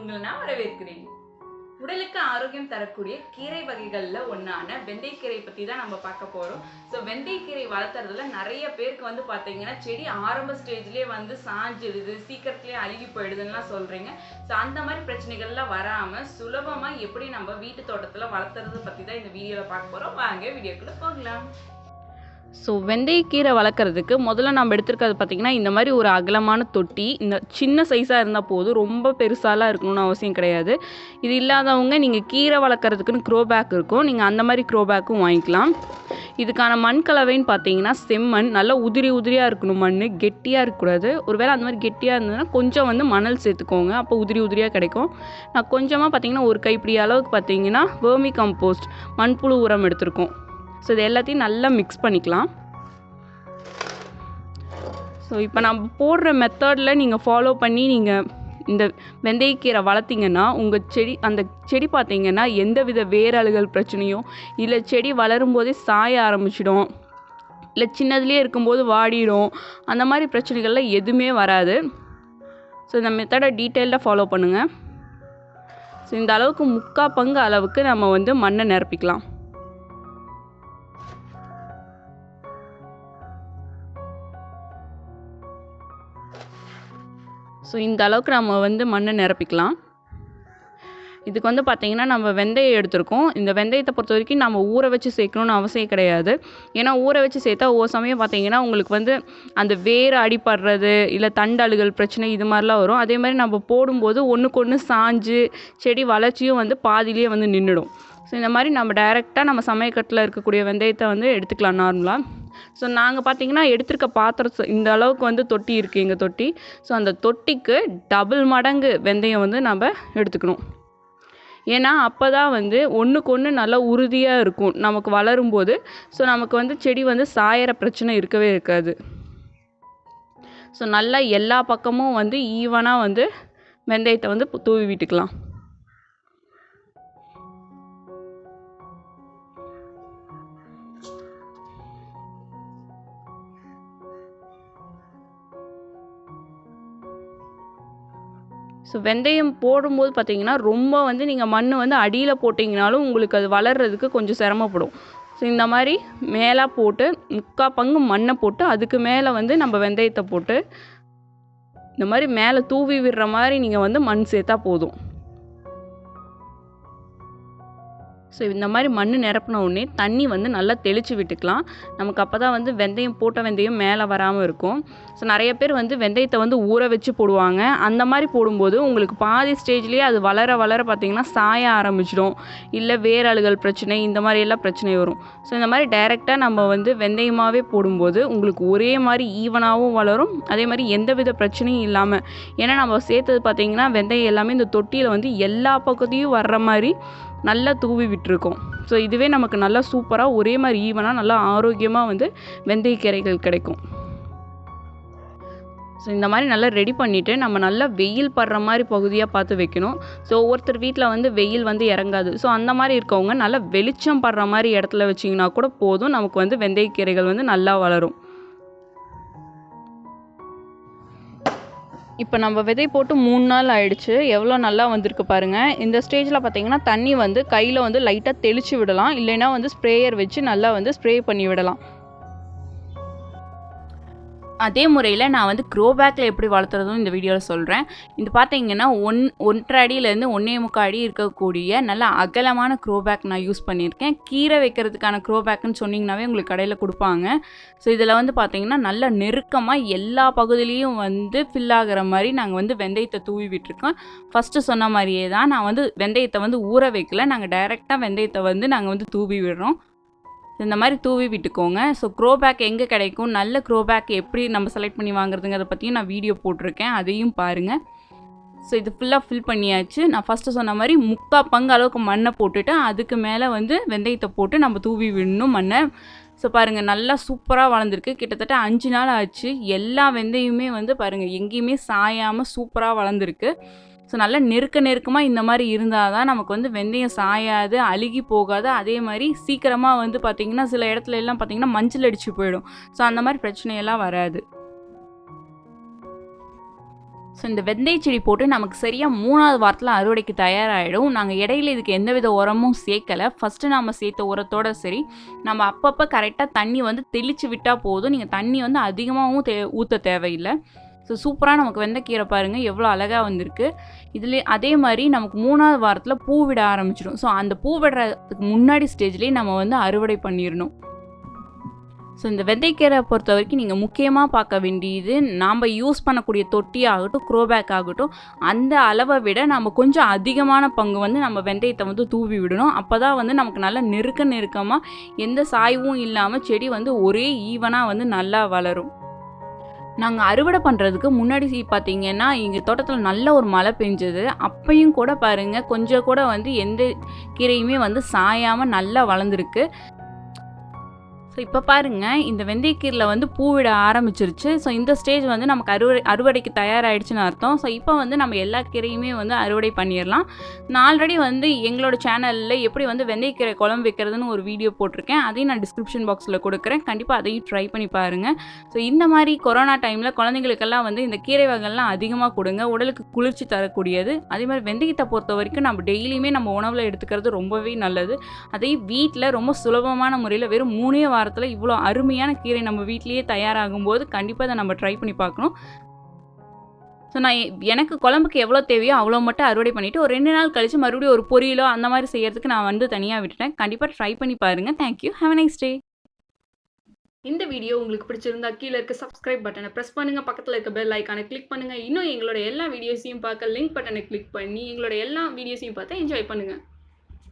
உங்களை நான் வரவேற்கிறேன். உடலுக்கு ஆரோக்கியம் தரக்கூடிய கீரை வகைகளில் ஒன்றான வெந்தயக்கீரை பற்றி தான் நம்ம பார்க்க போகிறோம் ஸோ வெந்தயக்கீரை வளர்த்துறதுல நிறைய பேருக்கு வந்து பார்த்தீங்கன்னா செடி ஆரம்ப ஸ்டேஜ்லேயே வந்து சாஞ்சிடுது சீக்கிரத்துலேயே அழுகி போயிடுதுன்னுலாம் சொல்கிறீங்க ஸோ அந்த மாதிரி பிரச்சனைகள்லாம் வராமல் சுலபமாக எப்படி நம்ம வீட்டு தோட்டத்தில் வளர்த்துறது பற்றி தான் இந்த வீடியோவில் பார்க்க போகிறோம் வாங்க வீடியோக்குள்ளே போகலாம். ஸோ வெந்தயக்கீரை வளர்க்குறதுக்கு முதல்ல நம்ம எடுத்துருக்கிறது பார்த்திங்கன்னா இந்த மாதிரி ஒரு அகலமான தொட்டி இந்த சின்ன சைஸாக இருந்தால் போதும் ரொம்ப பெருசாலாம் இருக்கணும்னு அவசியம் கிடையாது. இது இல்லாதவங்க நீங்கள் கீரை வளர்க்குறதுக்குன்னு க்ரோ பேக் இருக்கும். நீங்கள் அந்த மாதிரி க்ரோ பேக்கும் வாங்கிக்கலாம். இதுக்கான மண் கலவைன்னு பார்த்தீங்கன்னா செம்மண். நல்லா உதிரி உதிரியாக இருக்கணும் மண் கெட்டியாக இருக்கக்கூடாது. ஒருவேளை அந்த மாதிரி கெட்டியாக இருந்ததுன்னா கொஞ்சம் வந்து மணல் சேர்த்துக்கோங்க. அப்போ உதிரி உதிரியாக கிடைக்கும். நான் கொஞ்சமாக பார்த்தீங்கன்னா ஒரு கைப்பிடி அளவுக்கு பார்த்தீங்கன்னா வேர்மி கம்போஸ்ட் மண்புழு உரம் எடுத்திருக்கோம். ஸோ இது எல்லாத்தையும் நல்லா மிக்ஸ் பண்ணிக்கலாம். ஸோ இப்போ நம்ம போடுற மெத்தடில் நீங்கள் ஃபாலோ பண்ணி நீங்கள் இந்த வெந்தயக்கீரை வளர்த்திங்கன்னா உங்கள் செடி அந்த செடி பார்த்தீங்கன்னா எந்தவித வேரழுகல் பிரச்சனையும் இல்லை செடி வளரும் போதே சாய ஆரம்பிச்சிடும். இல்லை சின்னதுலேயே இருக்கும்போது வாடிடும். அந்த மாதிரி பிரச்சனைகள்லாம் எதுவுமே வராது. ஸோ இந்த மெத்தடை டீட்டெயில்டாக ஃபாலோ பண்ணுங்கள் ஸோ இந்த அளவுக்கு முக்கால் பங்கு அளவுக்கு நம்ம வந்து மண்ணை நிரப்பிக்கலாம். ஸோ இந்த அளவுக்கு நம்ம வந்து மண்ணை நிரப்பிக்கலாம். இதுக்கு வந்து பார்த்திங்கன்னா நம்ம வெந்தயம் எடுத்திருக்கோம். இந்த வெந்தயத்தை பொறுத்த வரைக்கும் நம்ம ஊற வச்சு சேர்க்கணுன்னு அவசியம் கிடையாது. ஏன்னா ஊற வச்சு சேர்த்தா ஒவ்வொரு சமயம் பார்த்திங்கன்னா உங்களுக்கு வந்து அந்த வேர் அடிப்படுறது இல்லை தண்டழுகல் பிரச்சனை இது மாதிரிலாம் வரும். அதே மாதிரி நம்ம போடும்போது ஒன்றுக்கு ஒன்று சாஞ்சு செடி வளர்ச்சியும் வந்து பாதியிலேயே வந்து நின்றுடும் ஸோ இந்த மாதிரி நம்ம டைரெக்டாக நம்ம சமயக்கட்டில் இருக்கக்கூடிய வெந்தயத்தை வந்து எடுத்துக்கலாம் நார்மலாக ஸோ நாங்கள் பார்த்தீங்கன்னா எடுத்திருக்க பாத்திரம் இந்த அளவுக்கு வந்து தொட்டி இருக்குது எங்கள் தொட்டி. ஸோ அந்த தொட்டிக்கு டபுள் மடங்கு வெந்தயம் வந்து நம்ம எடுத்துக்கணும். ஏன்னா அப்போ தான் வந்து ஒன்றுக்கு ஒன்று நல்லா உறுதியாக இருக்கும். நமக்கு வளரும்போது. ஸோ நமக்கு வந்து செடி வந்து சாயிற பிரச்சனை இருக்கவே இருக்காது. ஸோ நல்லா எல்லா பக்கமும் வந்து ஈவனாக வந்து வெந்தயத்தை வந்து தூவி விட்டுக்கலாம். ஸோ வெந்தயம் போடும்போது பார்த்தீங்கன்னா ரொம்ப வந்து நீங்கள் மண் வந்து அடியில் போட்டிங்கனாலும் உங்களுக்கு அது வளர்கிறதுக்கு கொஞ்சம் சிரமப்படும். ஸோ இந்த மாதிரி மேலே போட்டு முக்கால் பங்கு மண்ணை போட்டு அதுக்கு மேலே வந்து நம்ம வெந்தயத்தை போட்டு இந்த மாதிரி மேலே தூவி விடுற மாதிரி நீங்கள் வந்து மண் சேர்த்தா போதும். ஸோ இந்த மாதிரி மண் நிரப்பின உடனே தண்ணி வந்து நல்லா தெளித்து விட்டுக்கலாம். நமக்கு அப்போ தான் வந்து வெந்தயம் போட்ட வெந்தயம் மேலே வராமல் இருக்கும். ஸோ நிறைய பேர் வந்து வெந்தயத்தை வந்து ஊற வச்சு போடுவாங்க. அந்த மாதிரி போடும்போது உங்களுக்கு பாதி ஸ்டேஜ்லேயே அது வளர வளர பார்த்திங்கன்னா சாய ஆரம்பிச்சிடும். இல்லை வேரழுகல் பிரச்சனை இந்த மாதிரி எல்லாம் பிரச்சனை வரும். ஸோ இந்த மாதிரி டைரெக்டாக நம்ம வந்து வெந்தயமாகவே போடும்போது உங்களுக்கு ஒரே மாதிரி ஈவனாகவும் வளரும். அதே மாதிரி எந்த வித பிரச்சனையும் இல்லாமல் ஏன்னா நம்ம சேர்த்தது பார்த்திங்கன்னா வெந்தயம் எல்லாமே இந்த தொட்டியில் வந்து எல்லா பக்கத்தையும் வர்ற மாதிரி நல்லா தூவி விட்டுருக்கோம் ஸோ இதுவே நமக்கு நல்லா சூப்பராக ஒரே மாதிரி ஈவனாக நல்லா ஆரோக்கியமாக வந்து வெந்தயக்கீரைகள் கிடைக்கும். ஸோ இந்த மாதிரி நல்லா ரெடி பண்ணிவிட்டு நம்ம நல்லா வெயில் படுற மாதிரி பகுதியாக பார்த்து வைக்கணும். ஸோ ஒவ்வொருத்தர் வீட்டில் வந்து வெயில் வந்து இறங்காது. ஸோ அந்த மாதிரி இருக்கவங்க நல்லா வெளிச்சம் படுற மாதிரி இடத்துல வச்சிங்கன்னா கூட போதும். நமக்கு வந்து வெந்தயக்கீரைகள் வந்து நல்லா வளரும். இப்போ நம்ம விதை போட்டு மூணு நாள் ஆயிடுச்சு. எவ்வளோ நல்லா வந்திருக்கு பாருங்கள் இந்த ஸ்டேஜில் பார்த்தீங்கன்னா தண்ணி வந்து கையில் வந்து லைட்டாக தெளித்து விடலாம். இல்லைன்னா வந்து ஸ்ப்ரேயர் வச்சு நல்லா வந்து ஸ்ப்ரே பண்ணி விடலாம். அதே முறையில் நான் வந்து க்ரோ பேக்கில் எப்படி வளர்த்துறதும் இந்த வீடியோவில் சொல்கிறேன் இது பார்த்தீங்கன்னா ஒன் ஒன்றரை அடியிலேருந்து ஒன்றே முக்கால் அடி இருக்கக்கூடிய நல்ல அகலமான க்ரோ பேக் நான் யூஸ் பண்ணியிருக்கேன். கீரை வைக்கிறதுக்கான க்ரோ பேக்குன்னு சொன்னிங்கனாவே உங்களுக்கு கடையில் கொடுப்பாங்க. ஸோ இதில் வந்து பார்த்தீங்கன்னா நல்ல நெருக்கமாக எல்லா பகுதியிலையும் வந்து ஃபில் ஆகிற மாதிரி நாங்கள் வந்து வெந்தயத்தை தூவி விட்டுருக்கோம். ஃபஸ்ட்டு சொன்ன மாதிரியே தான் நான் வந்து வெந்தயத்தை வந்து ஊற வைக்கல. நாங்கள் டைரெக்டாக வெந்தயத்தை வந்து நாங்கள் வந்து தூவி விடுறோம். இந்த மாதிரி தூவி விட்டுக்கோங்க. ஸோ க்ரோ பேக் எங்கே கிடைக்கும்? நல்ல க்ரோ பேக் எப்படி நம்ம செலக்ட் பண்ணி வாங்குறதுங்கிறத பற்றியும் நான் வீடியோ போட்டிருக்கேன். அதையும் பாருங்கள் ஸோ இது ஃபுல்லாக ஃபில் பண்ணியாச்சு. நான் ஃபஸ்ட்டு சொன்ன மாதிரி முக்கால் பங்கு அளவுக்கு மண்ணை போட்டுட்டு அதுக்கு மேலே வந்து வெந்தயத்தை போட்டு நம்ம தூவி விடணும் மண்ணை. ஸோ பாருங்கள் நல்லா சூப்பராக வளர்ந்துருக்கு. கிட்டத்தட்ட அஞ்சு நாள் ஆச்சு. எல்லா வெந்தயமே வந்து பாருங்கள் எங்கேயுமே சாயாமல் சூப்பராக வளர்ந்துருக்கு. ஸோ நல்லா நெருக்க நெருக்கமாக இந்த மாதிரி இருந்தால் தான் நமக்கு வந்து வெந்தயம் சாயாது அழுகி போகாது. அதே மாதிரி சீக்கிரமாக வந்து பார்த்திங்கன்னா சில இடத்துல எல்லாம் பார்த்திங்கன்னா மஞ்சள் அடிச்சு போயிடும். ஸோ அந்த மாதிரி பிரச்சனையெல்லாம் வராது. ஸோ இந்த வெந்தய செடி போட்டு நமக்கு சரியாக மூணாவது வாரத்தில் அறுவடைக்கு தயாராகிடும் நாங்கள் இடையில இதுக்கு எந்தவித உரமும் சேர்க்கலை. ஃபஸ்ட்டு நம்ம சேர்த்த உரத்தோட சரி நம்ம அப்பப்போ கரெக்டாக தண்ணி வந்து தெளித்து விட்டால் போதும். நீங்கள் தண்ணி வந்து அதிகமாகவும் தே ஊற்ற தேவையில்லை. ஸோ சூப்பராக நமக்கு வெந்தக்கீரை பாருங்கள் எவ்வளோ அழகாக வந்திருக்கு. இதுலேயே அதே மாதிரி நமக்கு மூணாவது வாரத்தில் பூ விட ஆரம்பிச்சிடும். ஸோ அந்த பூ விடுறதுக்கு முன்னாடி ஸ்டேஜ்லேயே நம்ம வந்து அறுவடை பண்ணிடணும் ஸோ இந்த வெந்தயக்கீரை பொறுத்த வரைக்கும் நீங்கள் முக்கியமாக பார்க்க வேண்டியது நாம் யூஸ் பண்ணக்கூடிய தொட்டி ஆகட்டும் க்ரோபேக் ஆகட்டும் அந்த அளவை விட நம்ம கொஞ்சம் அதிகமான பங்கு வந்து நம்ம வெந்தயத்தை வந்து தூவி விடணும். அப்போ தான் வந்து நமக்கு நல்லா நெருக்க நெருக்கமாக எந்த சாய்வும் இல்லாமல் செடி வந்து ஒரே ஈவனாக வந்து நல்லா வளரும். நாங்கள் அறுவடை பண்ணுறதுக்கு முன்னாடி பார்த்தீங்கன்னா எங்கள் தோட்டத்தில் நல்ல ஒரு மழை பெஞ்சது. அப்பையும் கூட பாருங்கள் கொஞ்சம் கூட வந்து எந்த கீரையுமே வந்து சாயாமல் நல்லா வளர்ந்துருக்கு. ஸோ இப்போ பாருங்கள் இந்த வெந்தயக்கீரில் வந்து பூவிட ஆரம்பிச்சிருச்சு. ஸோ இந்த ஸ்டேஜ் வந்து நமக்கு அறுவடை அறுவடைக்கு தயாராகிடுச்சுன்னு அர்த்தம். ஸோ இப்போ வந்து நம்ம எல்லா கீரையுமே வந்து அறுவடை பண்ணிடலாம் நான் ஆல்ரெடி வந்து எங்களோட சேனலில் எப்படி வந்து வெந்தயக்கீரை குழம்பு வைக்கிறதுன்னு ஒரு வீடியோ போட்டிருக்கேன். அதையும் நான் டிஸ்கிரிப்ஷன் பாக்ஸில் கொடுக்குறேன். கண்டிப்பாக அதையும் ட்ரை பண்ணி பாருங்கள் ஸோ இந்த மாதிரி கொரோனா டைமில் குழந்தைங்களுக்கெல்லாம் வந்து இந்த கீரை வகைகள்லாம் அதிகமாக கொடுங்க. உடலுக்கு குளிர்ச்சி தரக்கூடியது. அதே மாதிரி வெந்தயத்தை பொறுத்த வரைக்கும் நம்ம டெய்லியுமே நம்ம உணவில் எடுத்துக்கிறது ரொம்பவே நல்லது. அதே வீட்டில் ரொம்ப சுலபமான முறையில் வெறும் மூணே வாரத்தில் இவ்வளோ அருமையான கீரை நம்ம வீட்லேயே தயாராகும் போது கண்டிப்பாக அதை நம்ம ட்ரை பண்ணி பார்க்கணும். ஸோ நான் எனக்கு குழம்புக்கு எவ்வளோ தேவையோ அவ்வளோ மட்டும் அறுவடை பண்ணிவிட்டு ஒரு ரெண்டு நாள் கழித்து மறுபடியும் ஒரு பொரியலோ அந்த மாதிரி செய்கிறதுக்கு நான் வந்து தனியாக விட்டுட்டேன். கண்டிப்பாக ட்ரை பண்ணி பாருங்கள் தேங்க்யூ ஹாவ் நைஸ் டே இந்த வீடியோ உங்களுக்கு பிடிச்சிருந்தா கீழே இருக்க சப்ஸ்கிரைப் பட்டனை ப்ரெஸ் பண்ணுங்கள் பக்கத்தில் இருக்க பெல் ஐக்கானை கிளிக் பண்ணுங்க. இன்னும் எங்களோட எல்லா வீடியோஸையும் பார்க்க லிங்க் பட்டனை கிளிக் பண்ணி எங்களோட எல்லா வீடியோஸையும் பார்த்து என்ஜாய் பண்ணுங்கள்